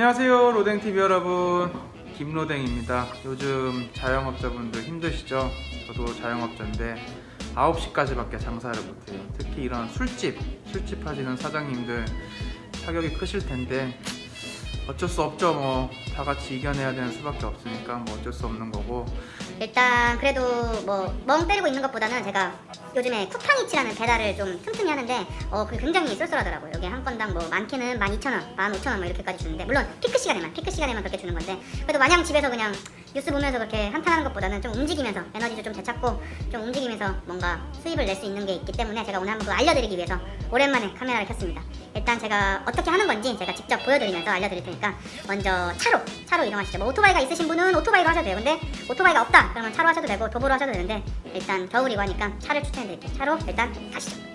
안녕하세요 로댕TV 여러분. 김로댕입니다. 요즘 자영업자분들 힘드시죠? 저도 자영업자인데 9시까지 밖에 장사를 못해요. 특히 이런 술집 술집 하시는 사장님들 타격이 크실 텐데 어쩔 수 없죠 뭐 다 같이 이겨내야 되는 수밖에 없으니까 뭐 어쩔 수 없는 거고 일단 그래도 뭐 멍 때리고 있는 것보다는 제가 요즘에 쿠팡이츠라는 배달을 좀 틈틈이 하는데 어 그게 굉장히 쏠쏠하더라고요. 여기 한 건당 뭐 많게는 12,000원, 15,000원 뭐 이렇게까지 주는데 물론 피크 시간에만 피크 시간에만 그렇게 주는 건데 그래도 마냥 집에서 그냥 뉴스 보면서 그렇게 한탄하는 것보다는 좀 움직이면서 에너지도 좀 되찾고 좀 움직이면서 뭔가 수입을 낼 수 있는 게 있기 때문에 제가 오늘 한번 그거 알려드리기 위해서 오랜만에 카메라를 켰습니다. 일단 제가 어떻게 하는 건지 제가 직접 보여드리면서 알려드릴 테니까 먼저 차로 차로 이동하시죠. 뭐 오토바이가 있으신 분은 오토바이로 하셔도 돼요. 근데 오토바이가 없다 그러면 차로 하셔도 되고 도보로 하셔도 되는데 일단 겨울이고 하니까 차를 추천해드릴게요. 차로 일단 가시죠.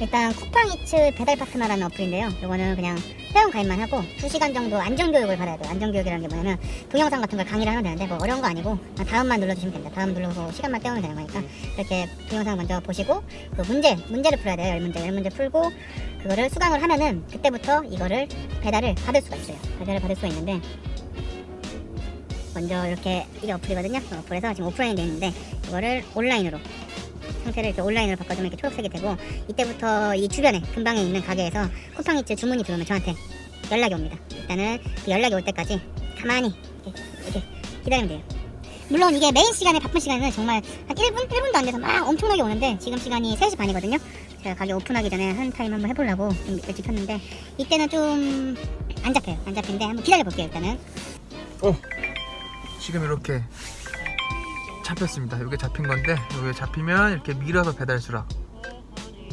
일단 쿠팡이츠 배달 파트너라는 어플인데요. 이거는 그냥 회원 가입만 하고 2시간 정도 안전교육을 받아야 돼요. 안전교육이라는 게 뭐냐면 동영상 같은 걸 강의를 하면 되는데 뭐 어려운 거 아니고 그냥 다음만 눌러주시면 됩니다. 다음 눌러서 시간만 때우면 되는 거니까 이렇게 동영상 먼저 보시고 그 문제, 문제를 풀어야 돼요. 열 문제, 열 문제 풀고 그거를 수강을 하면은 그때부터 이거를 배달을 받을 수가 있어요. 배달을 받을 수가 있는데 먼저 이렇게 이게 어플이거든요. 어플에서 지금 오프라인이 돼 있는데 이거를 온라인으로 상태를 이렇게 온라인으로 바꿔주면 이렇게 초록색이 되고 이때부터 이 주변에 근방에 있는 가게에서 쿠팡이츠 주문이 들어오면 저한테 연락이 옵니다. 일단은 그 연락이 올 때까지 가만히 이렇게, 이렇게 기다리면 돼요. 물론 이게 메인 시간에 바쁜 시간은 정말 한 1분? 1분도 안 돼서 막 엄청나게 오는데 지금 시간이 3시 반이거든요. 제가 가게 오픈하기 전에 한 타임 한번 해보려고 좀 일찍 켰는데 이때는 좀 안 잡혀요. 안 잡힌데 한번 기다려볼게요 일단은. 오 지금 이렇게 잡혔습니다. 이게 잡힌 건데 이게 잡히면 이렇게 밀어서 배달 수락.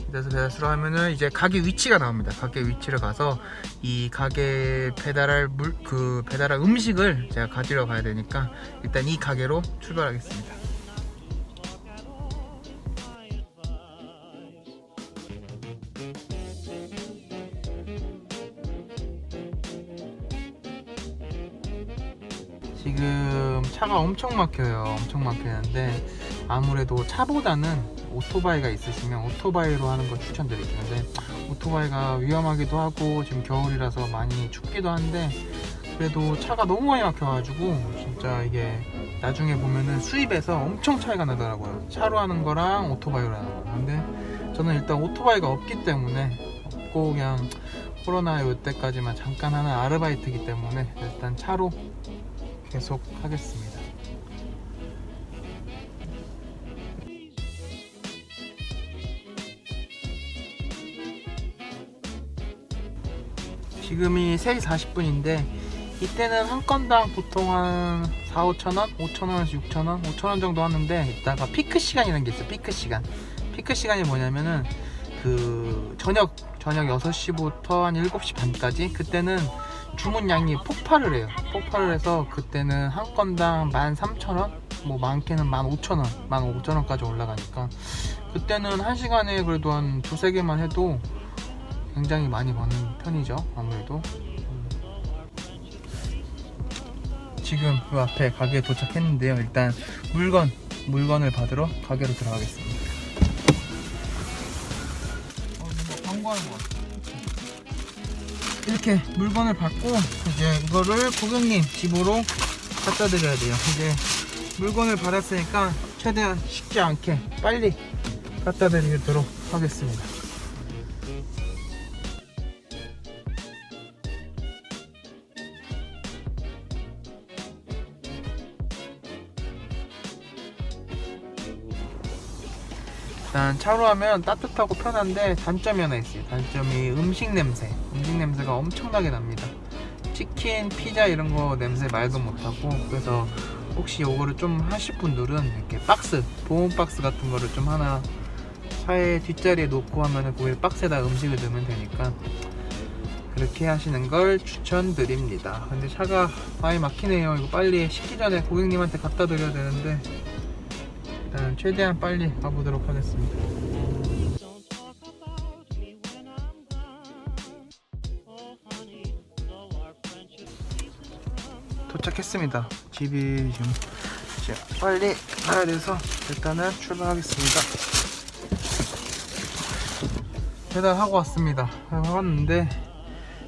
그래서 배달 수락 하면은 이제 가게 위치가 나옵니다. 가게 위치를 가서 이 가게 배달할 물 그 배달할 음식을 제가 가지러 가야 되니까 일단 이 가게로 출발하겠습니다. 차가 엄청 막혀요. 엄청 막히는데 아무래도 차보다는 오토바이가 있으시면 오토바이로 하는 걸 추천드릴게요. 근데 오토바이가 위험하기도 하고 지금 겨울이라서 많이 춥기도 한데 그래도 차가 너무 많이 막혀가지고 진짜 이게 나중에 보면은 수입에서 엄청 차이가 나더라고요. 차로 하는 거랑 오토바이로 하는 거. 근데 저는 일단 오토바이가 없기 때문에 없고 그냥 코로나 이때까지만 잠깐 하는 아르바이트이기 때문에 일단 차로 계속 하겠습니다. 지금이 3시 40분인데 이때는 한 건당 보통 한 4, 5천 원, 5천 원에서 6천 원, 5천 원 정도 하는데 이따가 피크 시간이라는 게 있어요. 피크 시간. 피크 시간이 뭐냐면은 그 저녁 저녁 6시부터 한 7시 반까지 그때는 주문량이 폭발을 해요. 폭발을 해서 그때는 한 건당 13,000원, 뭐 많게는 15,000원, 15,000원까지 올라가니까 그때는 한 시간에 그래도 한 두세 개만 해도 굉장히 많이 버는 편이죠. 아무래도. 지금 그 앞에 가게에 도착했는데요. 일단 물건 물건을 받으러 가게로 들어가겠습니다. 어, 광고하는 것 같아. 이렇게 물건을 받고 이제 이거를 고객님 집으로 갖다 드려야 돼요. 이제 물건을 받았으니까 최대한 쉽지 않게 빨리 갖다 드리도록 하겠습니다. 일단 차로 하면 따뜻하고 편한데 단점이 하나 있어요. 단점이 음식 냄새. 음식 냄새가 엄청나게 납니다. 치킨, 피자 이런 거 냄새 말도 못하고 그래서 혹시 요거를 좀 하실 분들은 이렇게 박스, 보온 박스 같은 거를 좀 하나 차에 뒷자리에 놓고 하면은 그 박스에다 음식을 넣으면 되니까 그렇게 하시는 걸 추천드립니다. 근데 차가 많이 막히네요. 이거 빨리 식기 전에 고객님한테 갖다 드려야 되는데 최대한 빨리 가보도록 하겠습니다. 도착했습니다. 집이 지금 빨리 가야 돼서 일단은 출발하겠습니다. 배달하고 왔습니다. 왔는데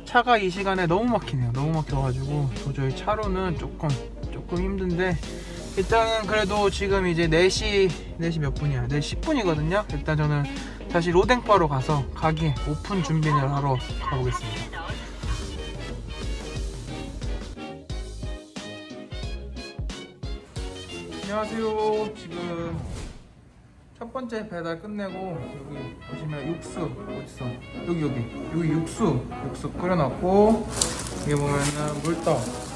차가 이 시간에 너무 막히네요. 너무 막혀가지고 도저히 차로는 조금 조금 힘든데 일단은 그래도 지금 이제 4시 4시 몇 분이야? 4시 10분이거든요. 일단 저는 다시 로댕바로 가서 가게 오픈 준비를 하러 가보겠습니다. 안녕하세요. 지금 첫 번째 배달 끝내고 여기 보시면 육수 어딨어? 여기 여기 여기 육수 육수 끓여놨고 여기 보면은 물떡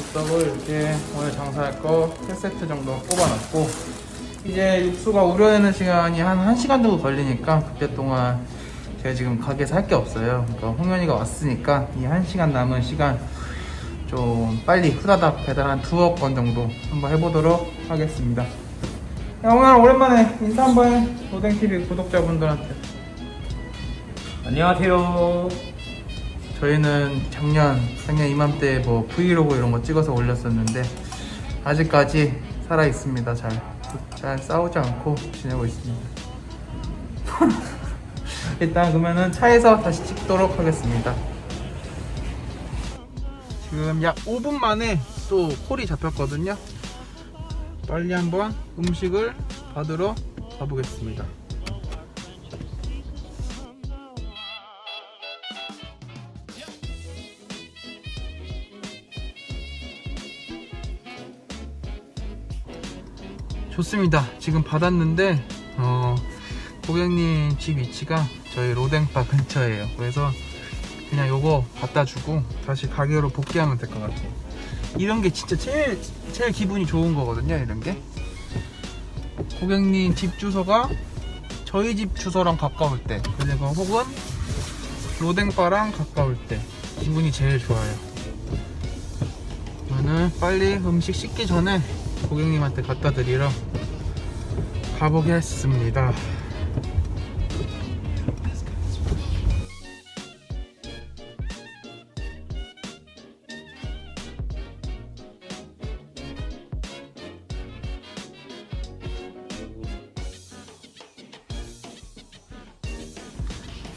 물떡을 이렇게 오늘 장사할 거 3세트 정도 뽑아놨고 이제 육수가 우려내는 시간이 한 1시간 정도 걸리니까 그때 동안 제가 지금 가게에서 할 게 없어요 그러니까 홍현이가 왔으니까 이 1시간 남은 시간 좀 빨리 후다닥 배달 한 두어 건 정도 한번 해보도록 하겠습니다 야, 오늘 오랜만에 인사 한번 해. 노댕TV 구독자분들한테. 안녕하세요. 저희는 작년, 작년 이맘때 뭐 브이로그 이런 거 찍어서 올렸었는데, 아직까지 살아 있습니다. 잘. 잘 싸우지 않고 지내고 있습니다. 일단 그러면은 차에서 다시 찍도록 하겠습니다. 지금 약 5분 만에 또 콜이 잡혔거든요. 빨리 한번 음식을 받으러 가보겠습니다. 좋습니다. 지금 받았는데 어, 고객님 집 위치가 저희 로댕바 근처예요. 그래서 그냥 요거 갖다 주고 다시 가게로 복귀하면 될 것 같아요. 이런 게 진짜 제일 제일 기분이 좋은 거거든요. 이런 게 고객님 집 주소가 저희 집 주소랑 가까울 때 그리고 혹은 로댕바랑 가까울 때 기분이 제일 좋아요. 저는 빨리 음식 식기 전에 고객님한테 갖다 드리러 가보겠습니다.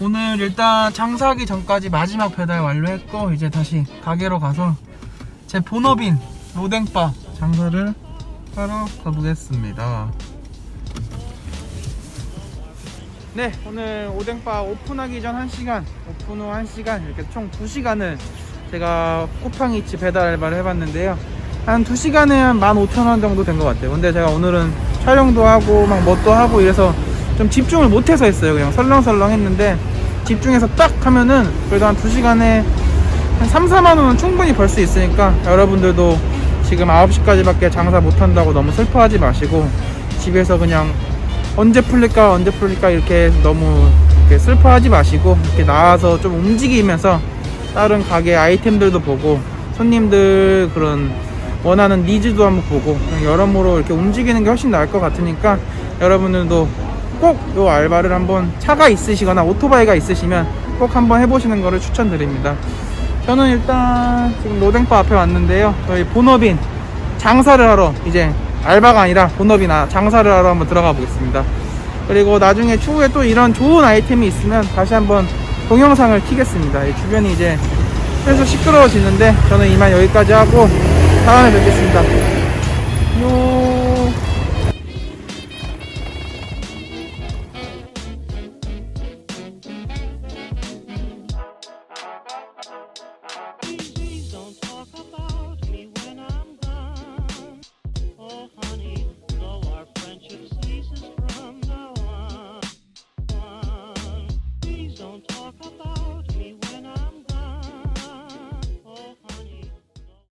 오늘 일단 장사하기 전까지 마지막 배달 완료했고 이제 다시 가게로 가서 제 본업인 로댕바 장사를 하러 가보겠습니다. 네, 오늘 오뎅바 오픈하기 전 1시간, 오픈 후 1시간, 이렇게 총 2시간을 제가 쿠팡이치 배달 알바를 해봤는데요. 한 2시간에 한 15,000원 정도 된 것 같아요. 근데 제가 오늘은 촬영도 하고, 막 뭣도 하고 이래서 좀 집중을 못해서 했어요. 그냥 설렁설렁 했는데, 집중해서 딱 하면은 그래도 한 2시간에 한 3, 4만원은 충분히 벌 수 있으니까 여러분들도 지금 9시까지밖에 장사 못한다고 너무 슬퍼하지 마시고, 집에서 그냥 언제 풀릴까 언제 풀릴까 이렇게 너무 이렇게 슬퍼하지 마시고 이렇게 나와서 좀 움직이면서 다른 가게 아이템들도 보고 손님들 그런 원하는 니즈도 한번 보고 여러모로 이렇게 움직이는 게 훨씬 나을 것 같으니까 여러분들도 꼭요 알바를 한번 차가 있으시거나 오토바이가 있으시면 꼭 한번 해보시는 거를 추천드립니다 저는 일단 지금 로댕바 앞에 왔는데요 저희 본업인 장사를 하러 이제 알바가 아니라 본업이나 장사를 하러 한번 들어가 보겠습니다. 그리고 나중에 추후에 또 이런 좋은 아이템이 있으면 다시 한번 동영상을 키겠습니다. 이 주변이 이제 슬슬 시끄러워지는데 저는 이만 여기까지 하고 다음에 뵙겠습니다.